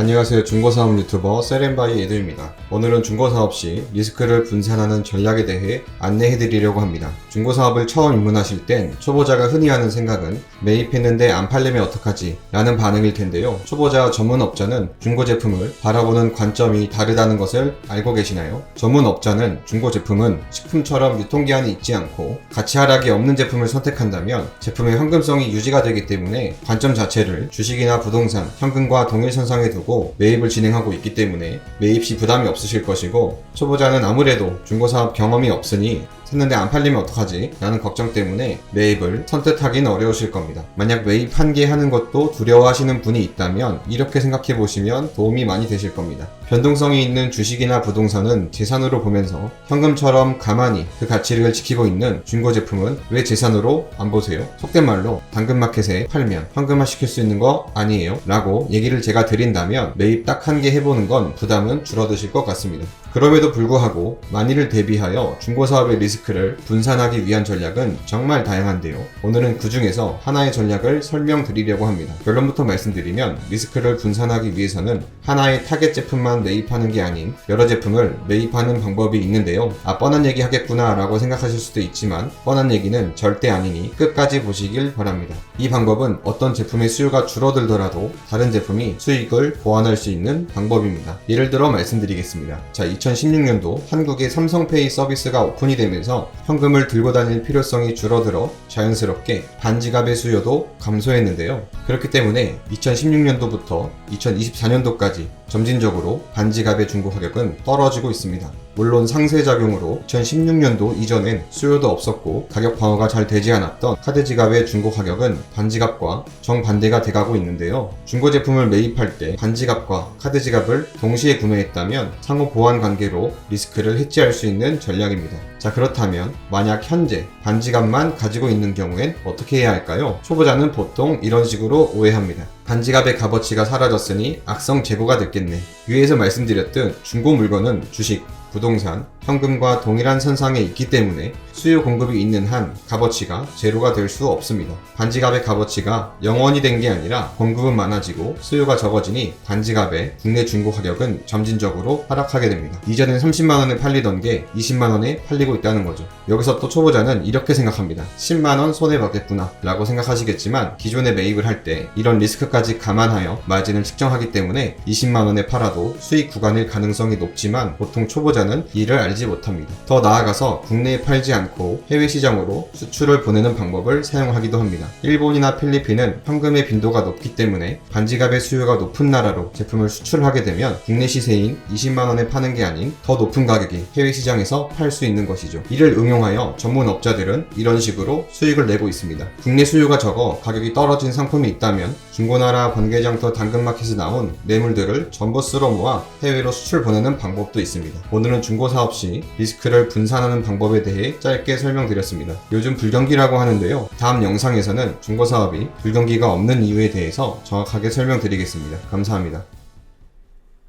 안녕하세요. 중고사업 유튜버 세렌바이 에드입니다. 오늘은 중고사업 시 리스크를 분산하는 전략에 대해 안내해 드리려고 합니다. 중고사업을 처음 입문하실 땐 초보자가 흔히 하는 생각은 매입했는데 안 팔리면 어떡하지? 라는 반응일 텐데요. 초보자와 전문업자는 중고 제품을 바라보는 관점이 다르다는 것을 알고 계시나요? 전문업자는 중고 제품은 식품처럼 유통기한이 있지 않고 가치 하락이 없는 제품을 선택한다면 제품의 현금성이 유지가 되기 때문에 관점 자체를 주식이나 부동산, 현금과 동일 선상에 두고 매입을 진행하고 있기 때문에 매입 시 부담이 없으실 것이고 초보자는 아무래도 중고사업 경험이 없으니 샀는데 안 팔리면 어떡하지? 라는 걱정 때문에 매입을 선뜻하기는 어려우실 겁니다. 만약 매입 한 개 하는 것도 두려워하시는 분이 있다면 이렇게 생각해 보시면 도움이 많이 되실 겁니다. 변동성이 있는 주식이나 부동산은 재산으로 보면서 현금처럼 가만히 그 가치를 지키고 있는 중고 제품은 왜 재산으로 안 보세요? 속된 말로 당근마켓에 팔면 현금화 시킬 수 있는 거 아니에요? 라고 얘기를 제가 드린다면 매입 딱 한 개 해보는 건 부담은 줄어드실 것 같습니다. 그럼에도 불구하고 만일을 대비하여 중고사업의 리스크를 분산하기 위한 전략은 정말 다양한데요. 오늘은 그 중에서 하나의 전략을 설명드리려고 합니다. 결론부터 말씀드리면 리스크를 분산하기 위해서는 하나의 타겟 제품만 매입하는 게 아닌 여러 제품을 매입하는 방법이 있는데요. 아, 뻔한 얘기 하겠구나 라고 생각하실 수도 있지만 뻔한 얘기는 절대 아니니 끝까지 보시길 바랍니다. 이 방법은 어떤 제품의 수요가 줄어들더라도 다른 제품이 수익을 보완할 수 있는 방법입니다. 예를 들어 말씀드리겠습니다. 자, 2016년도 한국의 삼성페이 서비스가 오픈이 되면서 현금을 들고 다닐 필요성이 줄어들어 자연스럽게 반지갑의 수요도 감소했는데요. 그렇기 때문에 2016년도부터 2024년도까지 점진적으로 반지갑의 중고 가격은 떨어지고 있습니다. 물론 상세작용으로 2016년도 이전엔 수요도 없었고 가격 방어가 잘 되지 않았던 카드 지갑의 중고 가격은 반지갑과 정반대가 돼가고 있는데요. 중고 제품을 매입할 때 반지갑과 카드 지갑을 동시에 구매했다면 상호 보완 관계로 리스크를 해지할 수 있는 전략입니다. 자 그렇다면 만약 현재 반지갑만 가지고 있는 경우엔 어떻게 해야 할까요? 초보자는 보통 이런 식으로 오해합니다. 반지갑의 값어치가 사라졌으니 악성 재고가 됐겠네. 위에서 말씀드렸듯 중고 물건은 주식, 부동산, 현금과 동일한 선상에 있기 때문에 수요 공급이 있는 한 값어치가 제로가 될 수 없습니다. 반지갑의 값어치가 영원이 된게 아니라 공급은 많아지고 수요가 적어지니 반지갑의 국내 중고 가격은 점진적으로 하락하게 됩니다. 이전엔 30만원에 팔리던 게 20만원에 팔리고 있다는 거죠. 여기서 또 초보자는 이렇게 생각합니다. 10만원 손해받겠구나 라고 생각하시겠지만 기존에 매입을 할 때 이런 리스크까지 감안하여 마진을 측정하기 때문에 20만원에 팔아도 수익 구간일 가능성이 높지만 보통 초보자는 이를 알지 못합니다. 더 나아가서 국내에 팔지 않고 해외 시장으로 수출을 보내는 방법을 사용하기도 합니다. 일본이나 필리핀은 현금의 빈도가 높기 때문에 반지갑의 수요가 높은 나라로 제품을 수출하게 되면 국내 시세인 20만원에 파는 게 아닌 더 높은 가격이 해외 시장에서 팔 수 있는 것이죠. 이를 응용하여 전문 업자들은 이런 식으로 수익을 내고 있습니다. 국내 수요가 적어 가격이 떨어진 상품이 있다면 중고나라 번개장터 당근마켓에 나온 매물들을 전부 쓸어 모아 해외로 수출 보내는 방법도 있습니다. 오늘은 중고사업 시 리스크를 분산하는 방법에 대해 짧게 설명드렸습니다. 요즘 불경기라고 하는데요. 다음 영상에서는 중고사업이 불경기가 없는 이유에 대해서 정확하게 설명드리겠습니다. 감사합니다.